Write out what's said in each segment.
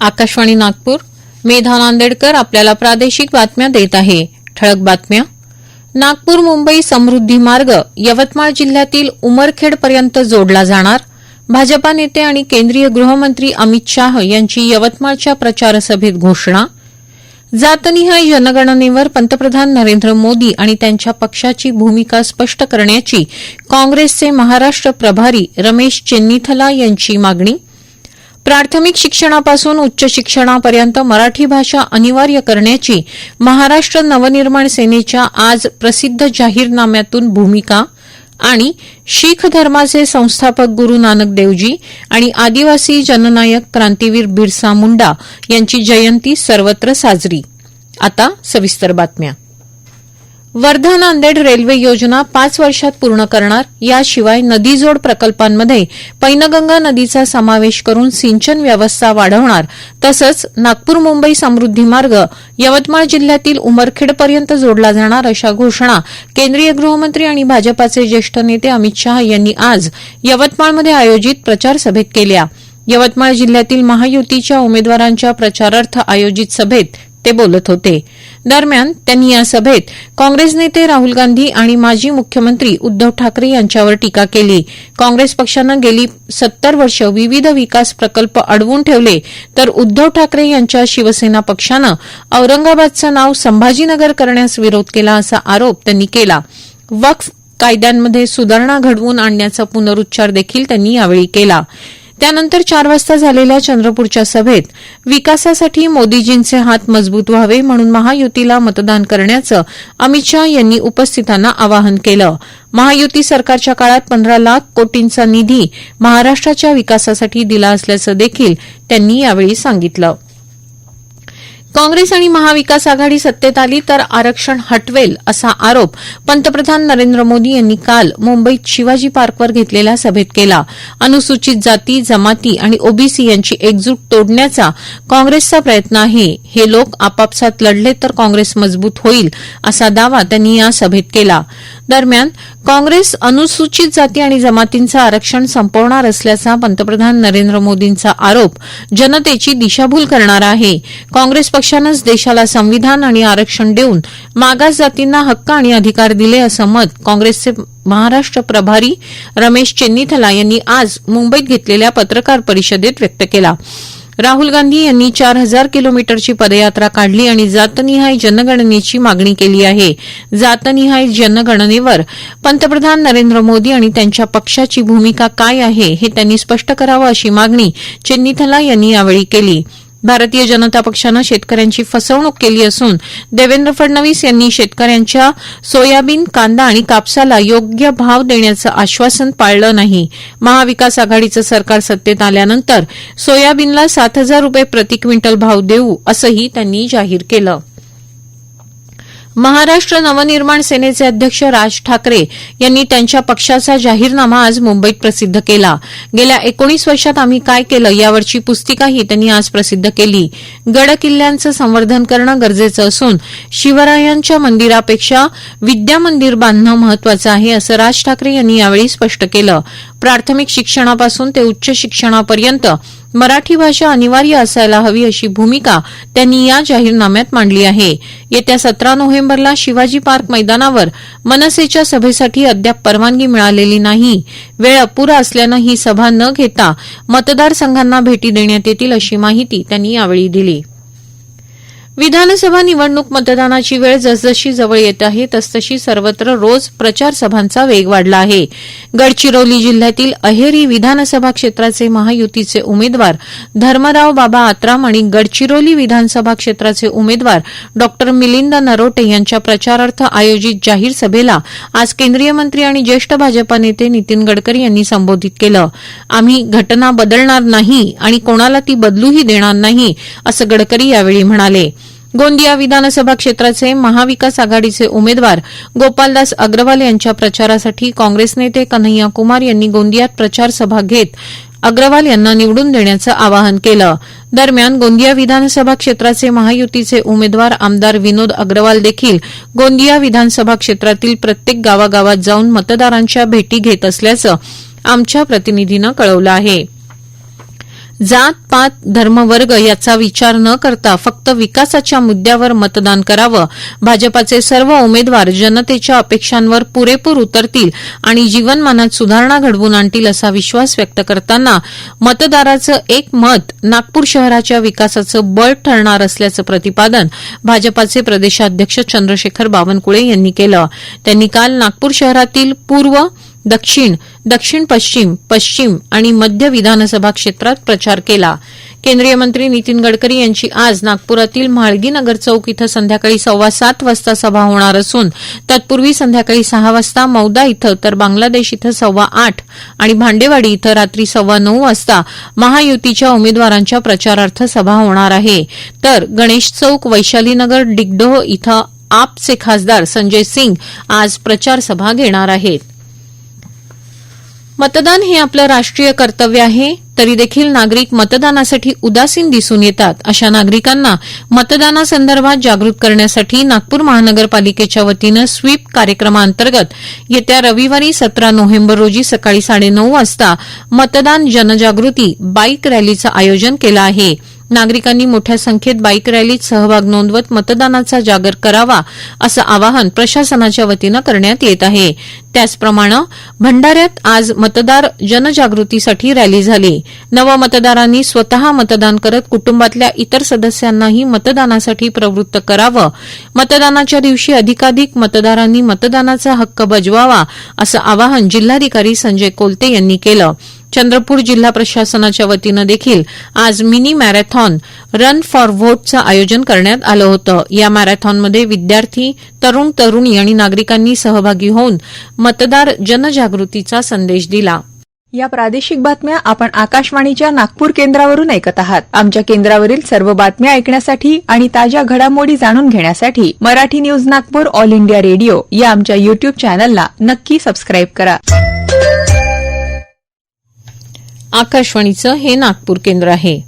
आकाशवाणी नागपूर. मेधा नांदेडकर आपल्याला प्रादेशिक बातम्या देत आहे. ठळक बातम्या. नागपूर मुंबई समृद्धी मार्ग यवतमाळ जिल्ह्यातील उमरखेडपर्यंत जोडला जाणार. भाजपा नेते आणि केंद्रीय गृहमंत्री अमित शाह यांची यवतमाळच्या प्रचारसभेत घोषणा. जातनिहाय जनगणनेवर पंतप्रधान नरेंद्र मोदी आणि त्यांच्या पक्षाची भूमिका स्पष्ट करण्याची काँग्रेसचे महाराष्ट्र प्रभारी रमेश चेन्नीथला यांची मागणी. प्राथमिक शिक्षणापासून उच्च शिक्षणापर्यंत मराठी भाषा अनिवार्य करण्याची महाराष्ट्र नवनिर्माण सेनेच्या आज प्रसिद्ध जाहीरनाम्यातून भूमिका आणि शीख धर्माचे संस्थापक गुरु नानक देवजी आणि आदिवासी जननायक क्रांतीवीर बिरसा मुंडा यांची जयंती सर्वत्र साजरी. आता सविस्तर बातम्या. वर्धा नांदेड रेल्वे योजना पाच वर्षात पूर्ण करणार याशिवाय नदीजोड प्रकल्पांमध्ये पैनगंगा नदीचा समावेश करून सिंचन व्यवस्था वाढवणार तसंच नागपूर मुंबई समृद्धी मार्ग यवतमाळ जिल्ह्यातील उमरखेडपर्यंत जोडला जाणार अशा घोषणा केंद्रीय गृहमंत्री आणि भाजपाचे ज्येष्ठ नेते अमित शहा यांनी आज यवतमाळमध्ये आयोजित प्रचारसभेत केल्या. यवतमाळ जिल्ह्यातील महायुतीच्या उमेदवारांच्या प्रचारार्थ आयोजित सभेत ते बोलत होते. दरम्यान त्यांनी या सभेत काँग्रेस नेते राहुल गांधी आणि माजी मुख्यमंत्री उद्धव ठाकरे यांच्यावर टीका केली. काँग्रेस पक्षानं गेली सत्तर वर्ष विविध विकास प्रकल्प अडवून ठेवले तर उद्धव ठाकरे यांच्या शिवसेना पक्षानं औरंगाबादचं नाव संभाजीनगर करण्यास विरोध केला असा आरोप त्यांनी केला. वक्फ कायद्यांमध्ये सुधारणा घडवून आणण्याचा पुनरुच्चार देखील त्यांनी यावेळी केला. त्यानंतर चार वाजता झालेल्या चंद्रपूरच्या सभेत विकासासाठी मोदीजींचे हात मजबूत व्हावे म्हणून महायुतीला मतदान करण्याचं अमित शहा यांनी उपस्थितांना आवाहन केलं. महायुती सरकारच्या काळात पंधरा लाख कोटींचा निधी महाराष्ट्राच्या विकासासाठी दिला असल्याचं देखील त्यांनी यावेळी सांगितलं. काँग्रेस आणि महाविकास आघाडी सत्तेत आली तर आरक्षण हटवेल असा आरोप पंतप्रधान नरेंद्र मोदी यांनी काल मुंबईत शिवाजी पार्कवर घेतलेल्या सभेत केला. अनुसूचित जाती जमाती आणि ओबीसी यांची एकजूट तोडण्याचा काँग्रेसचा प्रयत्न आहे. हे लोक आपापसात लढले तर काँग्रेस मजबूत होईल असा दावा त्यांनी या सभेत केला. दरम्यान काँग्रेस अनुसूचित जाती आणि जमातींचं आरक्षण संपवणार असल्याचा पंतप्रधान नरेंद्र मोदींचा आरोप जनतेची दिशाभूल करणारा आहे. काँग्रेस पक्षानंच देशाला संविधान आणि आरक्षण देऊन मागास जातींना हक्क आणि अधिकार दिले असं मत काँग्रेसचे महाराष्ट्र प्रभारी रमेश चेन्नीथला यांनी आज मुंबईत घेतलेल्या पत्रकार परिषदेत व्यक्त केला. राहुल गांधी यांनी चार हजार किलोमीटरची पदयात्रा काढली आणि जातनिहाय जनगणनेची मागणी केली आहे. जातनिहाय जनगणनेवर पंतप्रधान नरेंद्र मोदी आणि त्यांच्या पक्षाची भूमिका काय आहे हे त्यांनी स्पष्ट करावं अशी मागणी चेन्नीथला यांनी यावेळी केली. भारतीय जनता पक्षानं शेतकऱ्यांची फसवणूक केली असून देवेंद्र फडणवीस यांनी शेतकऱ्यांच्या सोयाबीन कांदा आणि कापसाला योग्य भाव देण्याचं आश्वासन पाळलं नाही. महाविकास आघाडीचं सरकार सत्तेत आल्यानंतर सोयाबीनला सात हजार रुपये प्रति क्विंटल भाव देऊ असंही त्यांनी जाहीर केलं. महाराष्ट्र नवनिर्माण सेनेचे अध्यक्ष राज ठाकरे यांनी त्यांच्या पक्षाचा जाहीरनामा आज मुंबईत प्रसिद्ध केला. गेल्या एकोणीस वर्षात आम्ही काय केलं यावरची पुस्तिकाही त्यांनी आज प्रसिद्ध केली. गड किल्ल्यांचं संवर्धन करणं गरजेचं असून शिवरायांच्या मंदिरापेक्षा विद्या मंदिर बांधणं महत्वाचं आहे असं राज ठाकरे यांनी यावेळी स्पष्ट केलं. प्राथमिक शिक्षणापासून ते उच्च शिक्षणापर्यंत मराठी भाषा अनिवार्य असायला हवी अशी भूमिका त्यांनी या जाहीरनाम्यात मांडली आहे. येत्या सतरा नोव्हेंबरला शिवाजी पार्क मैदानावर मनसेच्या सभेसाठी अद्याप परवानगी मिळालेली नाही. वेळ अपुरा असल्यानं ही सभा न घेता मतदारसंघांना भेटी देण्यात येतील अशी माहिती त्यांनी यावेळी दिली. विधानसभा निवडणूक मतदानाची वेळ जसजशी जवळ येत आहे तसतशी सर्वत्र रोज प्रचार सभांचा वेग वाढला आहे. गडचिरोली जिल्ह्यातील अहेरी विधानसभा क्षेत्राचे महायुतीचे उमेदवार धर्मराव बाबा आत्राम आणि गडचिरोली विधानसभा क्षेत्राचे उमेदवार डॉ मिलिंद नरोटे यांच्या प्रचारार्थ आयोजित जाहीर सभेला आज केंद्रीय मंत्री आणि ज्येष्ठ भाजपा नेते नितीन गडकरी यांनी संबोधित केलं. आम्ही घटना बदलणार नाही आणि कोणाला ती बदलूही देणार नाही असं गडकरी यावेळी म्हणाले. गोंदिया विधानसभा क्षेत्राचे महाविकास आघाडीचे उमेदवार गोपालदास अग्रवाल यांच्या प्रचारासाठी काँग्रेस नेते कन्हैया कुमार यांनी गोंदियात प्रचार सभा घेत अग्रवाल यांना निवडून देण्याचं आवाहन केलं. दरम्यान गोंदिया विधानसभा क्षेत्राचे महायुतीचे उमेदवार आमदार विनोद अग्रवाल देखील गोंदिया विधानसभा क्षेत्रातील प्रत्येक गावागावात जाऊन मतदारांच्या भेटी घेत असल्याचं आमच्या प्रतिनिधीनं कळवलं आहे. जात पात धर्मवर्ग याचा विचार न करता फक्त विकासाच्या मुद्द्यावर मतदान करावं. भाजपाचे सर्व उमेदवार जनतेच्या अपेक्षांवर पुरेपूर उतरतील आणि जीवनमानात सुधारणा घडवून आणतील असा विश्वास व्यक्त करताना मतदाराचं एक मत नागपूर शहराच्या विकासाचं बळ ठरणार असल्याचं प्रतिपादन भाजपाचे प्रदेशाध्यक्ष चंद्रशेखर बावनकुळे यांनी केलं. त्यांनी काल नागपूर शहरातील पूर्व दक्षिण दक्षिण पश्चिम पश्चिम आणि मध्य विधानसभा क्षेत्रात प्रचार केला. केंद्रीय मंत्री नितीन गडकरी यांची आज नागपुरातील म्हाळगी नगर चौक इथं संध्याकाळी सव्वा सात वाजता सभा होणार असून तत्पूर्वी संध्याकाळी सहा वाजता मौदा इथं तर बांगलादेश इथं सव्वा आठ आणि भांडेवाडी इथं रात्री सव्वा नऊ वाजता महायुतीच्या उमेदवारांच्या प्रचारार्थ सभा होणार आहे. तर गणेश चौक वैशालीनगर डिगडोह इथं आपचे खासदार संजय सिंग आज प्रचार सभा घेणार आहेत. मतदान हे आपलं राष्ट्रीय कर्तव्य आहे तरी देखील नागरिक मतदानासाठी उदासीन दिसून येतात. अशा नागरिकांना मतदानासंदर्भात जागृत करण्यासाठी नागपूर महानगरपालिकेच्या वतीनं स्वीप कार्यक्रमाअंतर्गत येत्या रविवारी सतरा नोव्हेंबर रोजी सकाळी साडेनऊ वाजता मतदान जनजागृती बाईक रॅलीचं आयोजन केलं आहे. नागरिकांनी मोठ्या संख्येत बाईक रॅलीत सहभाग नोंदवत मतदानाचा जागर करावा असं आवाहन प्रशासनाच्या वतीनं करण्यात येत आहे. त्याचप्रमाणे भंडाऱ्यात आज मतदार जनजागृतीसाठी रॅली झाली. नवमतदारांनी स्वतः मतदान करत कुटुंबातल्या इतर सदस्यांनाही मतदानासाठी प्रवृत्त करावं. मतदानाच्या दिवशी अधिकाधिक मतदारांनी मतदानाचा हक्क बजवावा असं आवाहन जिल्हाधिकारी संजय कोलते यांनी केलं. चंद्रपूर जिल्हा प्रशासनाच्या वतीनं देखील आज मिनी मॅरेथॉन रन फॉर व्होटचं आयोजन करण्यात आलं होतं. या मॅरेथॉनमध्ये विद्यार्थी तरुण तरुणी आणि नागरिकांनी सहभागी होऊन मतदार जनजागृतीचा संदेश दिला. या प्रादेशिक बातम्या आपण आकाशवाणीच्या नागपूर केंद्रावरून ऐकत आहात. आमच्या केंद्रावरील सर्व बातम्या ऐकण्यासाठी आणि ताज्या घडामोडी जाणून घेण्यासाठी Marathi news Nagpur All India Radio या आमच्या युट्यूब चॅनलला नक्की सबस्क्राईब करा. आकाशवाणीचं हे नागपूर केंद्र आहे.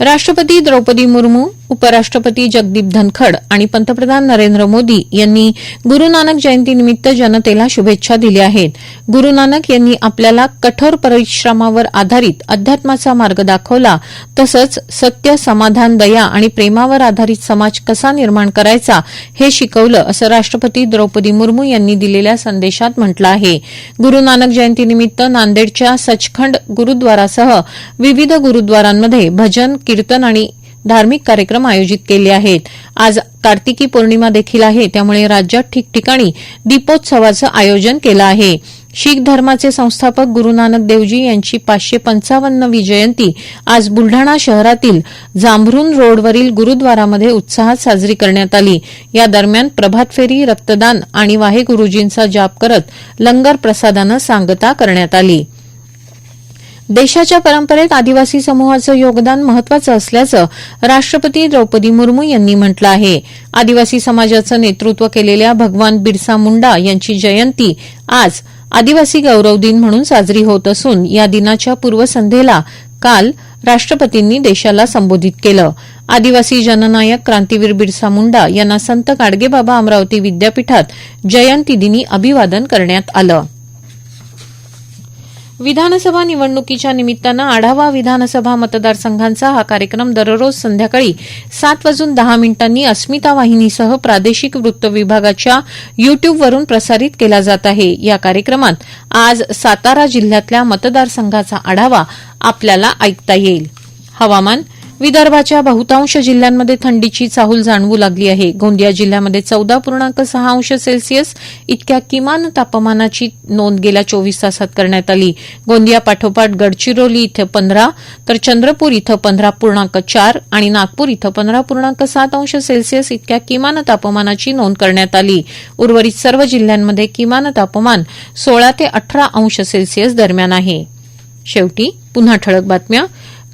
राष्ट्रपती द्रौपदी मुर्मू उपराष्ट्रपती जगदीप धनखड आणि पंतप्रधान नरेंद्र मोदी यांनी गुरु नानक जयंतीनिमित्त जनतेला शुभेच्छा दिल्या आहेत. गुरु नानक यांनी आपल्याला कठोर परिश्रमावर आधारित अध्यात्माचा मार्ग दाखवला तसंच सत्य समाधान दया आणि प्रेमावर आधारित समाज कसा निर्माण करायचा हे शिकवलं असं राष्ट्रपती द्रौपदी मुर्मू यांनी दिलेल्या संदेशात म्हटलं आहे. गुरु नानक जयंतीनिमित्त नांदेडच्या सचखंड गुरुद्वारासह विविध गुरुद्वारांमध्ये भजन कीर्तन आणि धार्मिक कार्यक्रम आयोजित केले आहेत. आज कार्तिकी पौर्णिमा देखील आहे त्यामुळे राज्यात ठिकठिकाणी दीपोत्सवाचं आयोजन केलं आहे. शीख धर्माचे संस्थापक गुरु नानक देवजी यांची पाचशे पंचावन्नवी जयंती आज बुलढाणा शहरातील जांभरून रोडवरील गुरुद्वारामध्ये उत्साहात साजरी करण्यात आली. या दरम्यान प्रभात फेरी रक्तदान आणि वाहे गुरुजींचा जाप करत लंगर प्रसादानं सांगता करण्यात आली. देशाच्या परंपरेत आदिवासी समूहाचं योगदान महत्वाचं असल्याचं राष्ट्रपती द्रौपदी मुर्मू यांनी म्हटलं आहे. आदिवासी समाजाचं नेतृत्व केलेल्या भगवान बिरसा मुंडा यांची जयंती आज आदिवासी गौरव दिन म्हणून साजरी होत असून या दिनाच्या पूर्वसंध्येला काल राष्ट्रपतींनी देशाला संबोधित केलं. आदिवासी जननायक क्रांतीवीर बिरसा मुंडा यांना संत गाडगेबाबा अमरावती विद्यापीठात जयंतीदिनी अभिवादन करण्यात आलं. विधानसभा निवडणुकीच्या निमित्तानं आढावा विधानसभा मतदारसंघांचा हा कार्यक्रम दररोज संध्याकाळी सात वाजून दहा मिनिटांनी अस्मिता वाहिनीसह प्रादेशिक वृत्त विभागाच्या युट्यूबवरून प्रसारित केला जात आहे. या कार्यक्रमात आज सातारा जिल्ह्यातल्या मतदारसंघाचा आढावा आपल्याला ऐकता येईल. हवामान विदर्भाच्या बहुतांश जिल्ह्यांमध्ये थंडीची चाहूल जाणवू लागली आहे. गोंदिया जिल्ह्यामध्ये चौदा पूर्णांक सहा अंश सेल्सिअस इतक्या किमान तापमानाची नोंद गेल्या चोवीस तासात करण्यात आली. गोंदिया पाठोपाठ गडचिरोली इथं पंधरा तर चंद्रपूर इथं पंधरा पूर्णांक चार आणि नागपूर इथं पंधरा पूर्णांक सात अंश सेल्सिअस इतक्या किमान तापमानाची नोंद करण्यात आली. उर्वरित सर्व जिल्ह्यांमध्ये किमान तापमान सोळा ते अठरा अंश सेल्सिअस दरम्यान आहे. शेवटी पुन्हा ठळक बातम्या.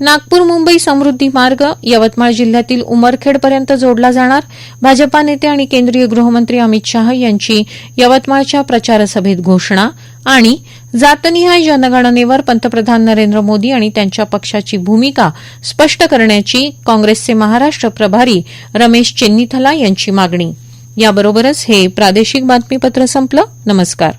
नागपूर मुंबई समृद्धी मार्ग यवतमाळ जिल्ह्यातील उमरखेडपर्यंत जोडला जाणार. भाजपा नेते आणि केंद्रीय गृहमंत्री अमित शाह यांची यवतमाळच्या प्रचारसभेत घोषणा आणि जातनिहाय जनगणनेवर पंतप्रधान नरेंद्र मोदी आणि त्यांच्या पक्षाची भूमिका स्पष्ट करण्याची काँग्रेसचे महाराष्ट्र प्रभारी रमेश चेन्नीथला यांची मागणी. याबरोबरच हे प्रादेशिक बातमीपत्र संपलं. नमस्कार.